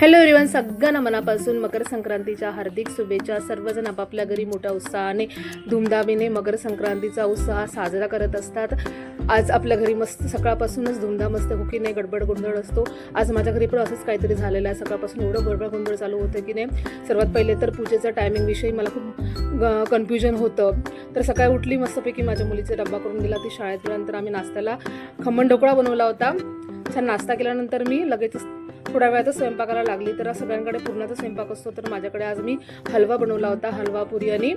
Hello everyone सगळ्यांना मनापासून मकर संक्रांतीच्या हार्दिक शुभेच्छा. सर्वजण आपापल्या घरी मोठ्या उत्साहाने धुमधामीने मकर संक्रांतीचा उत्साह साजरा करत असतात. आज आपल्या घरी मस्त सकाळपासूनच धुमधाम असते हो की नाही गडबड गोंधळ असतो. आज माझ्या घरी पण असंच काहीतरी झालेलं आहे. सकाळपासून एवढं गडबड गोंधळ चालू होतं की नाही सर्वात पहिले तर पूजेचा टायमिंगविषयी मला खूप कन्फ्युजन होतं. तर सकाळी उठली मस्तपैकी माझ्या मुलीचा डब्बा करून दिला. ती शाळेत गेल्यानंतर आम्ही नाश्त्याला खमण ढोकळा बनवला होता. छान नाश्ता केल्यानंतर मी लगेचच थोड्या वेळातच स्वयंपाकाला लागली तर सगळ्यांकडे पूर्णाचा स्वयंपाक असतो. तर माझ्याकडे आज मी हलवा बनवला होता हलवा पुरी आणि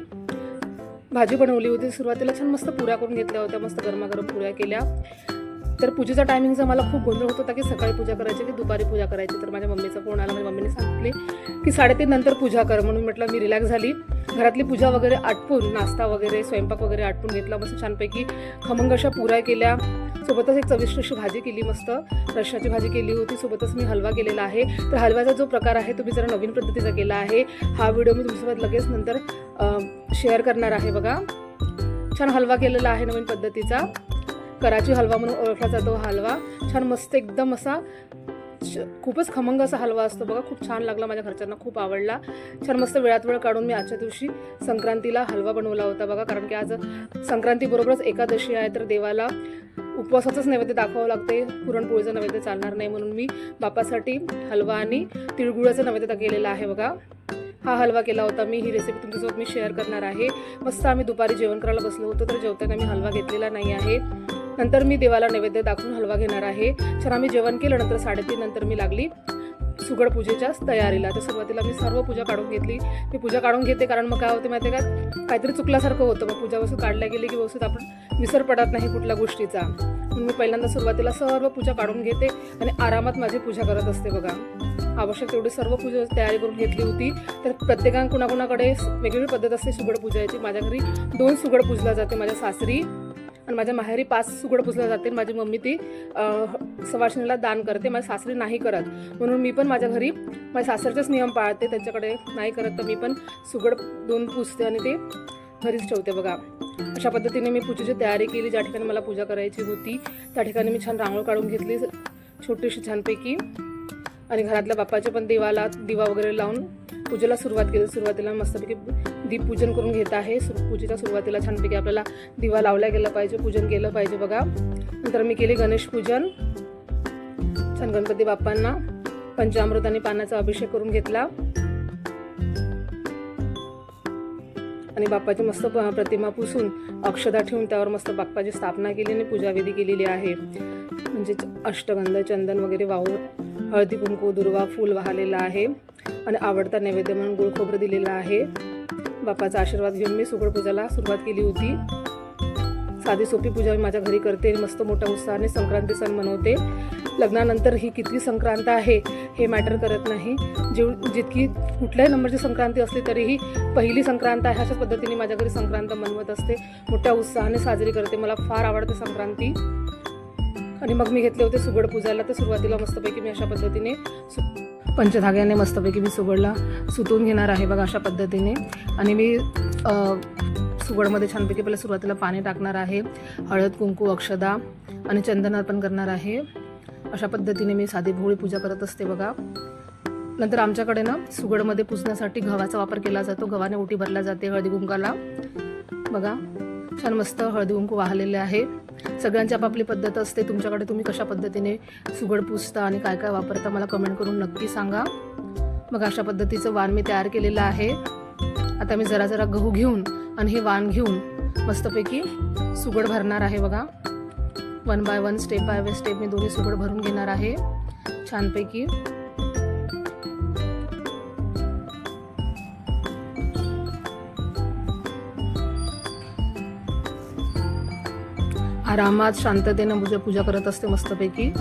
भाजी बनवली होती. सुरुवातीला छान मस्त पुऱ्या करून घेतल्या होत्या मस्त गरमागरम पुऱ्या केल्या. तर पूजेचा टायमिंगचा मला खूप गोंधळ होत होता की सकाळी पूजा करायची की दुपारी पूजा करायची. तर माझ्या मम्मीचा फोन आला माझ्या मम्मीने सांगितले की साडेतीन नंतर पूजा कर म्हणून म्हटलं मी रिलॅक्स झाली. घरातली पूजा वगैरे आटपून नाश्ता वगैरे स्वयंपाक वगैरे आटपून घेतला. मस्त छानपैकी खमंग अशा पुऱ्या केल्या. सोबतच एक चविष्ट अशी भाजी केली मस्त. रश्याची भाजी केली होती. सोबतच मी हलवा केलेला आहे. तर हलव्याचा जो प्रकार आहे तो मी जरा नवीन पद्धतीचा केला आहे. हा व्हिडिओ मी तुमच्यासोबत लगेच नंतर शेअर करणार आहे बघा. छान हलवा केलेला आहे नवीन पद्धतीचा. कराची हलवा म्हणून ओळखला जातो हलवा. छान मस्त एकदम असा श- खूपच खमंग असा हलवा असतो बघा खूप छान लागला माझ्या घरच्यांना खूप आवडला. छान मस्त वेळात वेळ काढून मी आजच्या दिवशी संक्रांतीला हलवा बनवला होता बघा कारण की आज संक्रांतीबरोबरच एकादशी आहे तर देवाला उपवासाचंच नैवेद्य दाखवावं लागते. पुरणपोळीचं नैवेद्य चालणार नाही म्हणून मी बापासाठी हलवा आणि तिळगुळाचं नैवेद्य केलेलं आहे बघा. हा हलवा केला होता मी ही रेसिपी तुमच्यासोबत मी शेअर करणार आहे. मस्त आम्ही दुपारी जेवण करायला बसलो होतो तर जेवताना मी हलवा घेतलेला नाही आहे. नंतर मी देवाला नैवेद्य दाखवून हलवा घेणार आहे. छान आम्ही जेवण केलं नंतर साडेतीन नंतर मी लागली सुगड पूजेच्या तयारीला. तर सुरुवातीला मी सर्व पूजा काढून घेतली. मी पूजा काढून घेते कारण मग काय होते माहिती आहे का? काहीतरी चुकल्यासारखं होतं. मग पूजा वस्तू काढल्या गेली की वस्तूत आपण विसर पडत नाही कुठल्या गोष्टीचा. म्हणून मी पहिल्यांदा सुरुवातीला सर्व पूजा काढून घेते आणि आरामात माझी पूजा करत असते बघा. आवश्यक तेवढी सर्व पूजा तयारी करून घेतली होती. तर प्रत्येकान कुणाकुणाकडे वेगवेगळी पद्धत असते सुगड पूजायची माझ्या घरी दोन सुगड पूजला जाते माझ्या सासरी आणि माझ्या माहेरी पाच सुगड पुसल्या जाते माझी मम्मी ती सवाशिणीला दान करते. माझ्या सासरी नाही करत. म्हणून मी पण माझ्या घरी माझ्या सासरचेच नियम पाळते. त्यांच्याकडे नाही करत तर मी पण सुगड दोन पुसते आणि ते घरीच ठेवते बघा. अशा पद्धतीने मी पूजेची तयारी केली. ज्या ठिकाणी मला पूजा करायची होती त्या ठिकाणी मी छान रांगोळ काढून घेतली. छोटीशी छानपैकी. आणि घरातल्या बाप्पाच्या पण देवाला दिवा वगैरे लावून पूजेला सुरुवात केली. सुरुवातीला मस्तपैकी दीपपूजन करून घेत आहे. पूजेच्या सुरुवातीला छानपैकी आपल्याला दिवा लावला गेला पाहिजे पूजन केलं पाहिजे बघा. नंतर मी केली गणेश पूजन. छान गणपती बाप्पांना पंचामृत आणि पानाचा अभिषेक करून घेतला. आणि बाप्पाची मस्त प- प्रतिमा पुसून अक्षदा ठेवून त्यावर मस्त बाप्पाची स्थापना केली आणि पूजाविधी केलेली आहे. म्हणजे अष्टगंध चंदन वगैरे वाहून हळदी कुंकू दुर्वा फूल वाहलेला आहे. आणि आवडता नैवेद्य म्हणून गुळखोबरं दिलेलं आहे. बाप्पाचा आशीर्वाद घेऊन मी सुगड पूजाला सुरुवात केली होती. साधी सोपी पूजा मी माझ्या घरी करते मस्त मोठ्या उत्साहाने संक्रांती सण मनवते. लग्नानंतर ही किती संक्रांत आहे हे मॅटर करत नाही. जेव जितकी कुठल्याही नंबरची संक्रांती असली तरीही पहिली संक्रांत आहे अशाच पद्धतीने माझ्या घरी संक्रांत मनवत असते. मोठ्या उत्साहाने साजरी करते. मला फार आवडते संक्रांती. आणि मग मी घेतले होते सुगड पूजायला. तर सुरुवातीला मस्तपैकी मी अशा पद्धतीने सु- पंचधाग्याने मस्तपैकी मी सुगडला सुतून घेणार आहे बघा अशा पद्धतीने. आणि मी सुगडमध्ये छानपैकी पहिला सुरुवातीला पाणी टाकणार आहे. हळद कुंकू अक्षदा आणि चंदन अर्पण करणार आहे. अशा पद्धतीने मी साधी भोळी पूजा करत असते बघा. नंतर आमच्याकडे ना सुगडमध्ये पुजण्यासाठी गव्हाचा वापर केला जातो. गव्हाने ओटी भरल्या जाते हळदी कुंकाला बघा छान मस्त हळदी कुंकू वाहलेले आहे. सगळ्यांची आपापली पद्धत असते. तुमच्याकडे तुम्ही कशा पद्धतीने सुगड पुजता आणि काय काय वापरता मला कमेंट करून नक्की सांगा. मग अशा पद्धतीचं वाण मी तयार केलेलं आहे. आता मी जरा जरा गहू घेऊन आणि हे वाण घेऊन मस्तपैकी सुगड भरणार आहे बघा. One by one step by way step मी दोन्ही सुगड भरून घेणार आहे. छानपैकी. आरामात शांततेनं पूजा पूजा करत असते मस्तपैकी.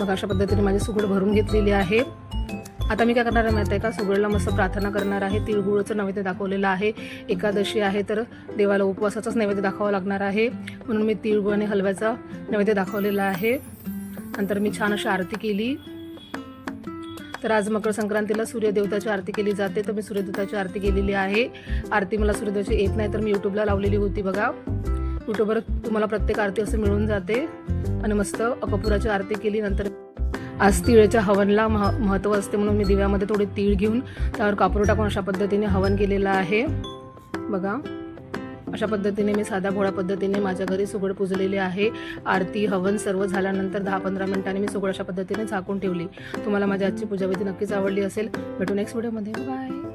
मग अशा पद्धतीने माझी सुगड भरून घेतलेली आहे. आता मी काय करणार आहे माहिती आहे का? सुगडला मस्त प्रार्थना करणार आहे. तिळगुळचं नैवेद्य दाखवलेलं आहे. एकादशी आहे तर देवाला उपवासाचाच नैवेद्य दाखवावं लागणार आहे. म्हणून मी तिळगुळ आणि हलव्याचा नैवेद्य दाखवलेला आहे. नंतर मी छान अशी आरती केली. तर आज मकर संक्रांतीला सूर्यदेवताची आरती केली जाते तर मी सूर्यदेवताची आरती केलेली आहे. आरती मला सूर्यदेवाची येत नाही तर मी यूट्यूबला लावलेली होती बघा. यूट्यूबवर तुम्हाला प्रत्येक आरती असं मिळून जाते. आणि मस्त अकपुराची आरती केली नंतर आज तिळेच्या हवनला मह महत्त्व असते म्हणून मी दिव्यामध्ये थोडे तीळ घेऊन त्यावर कापूर टाकून अशा पद्धतीने हवन केलेलं आहे. बघा. अशा पद्धतीने मी साध्या भोळ्या पद्धतीने माझ्या घरी सुगड पुजलेली आहे. आरती हवन सर्व झाल्यानंतर दहा पंधरा मिनिटांनी मी सुगड अशा पद्धतीने झाकून ठेवली. तुम्हाला माझी आजची पूजाविधी नक्कीच आवडली असेल. भेटू नेक्स्ट व्हिडिओमध्ये बाय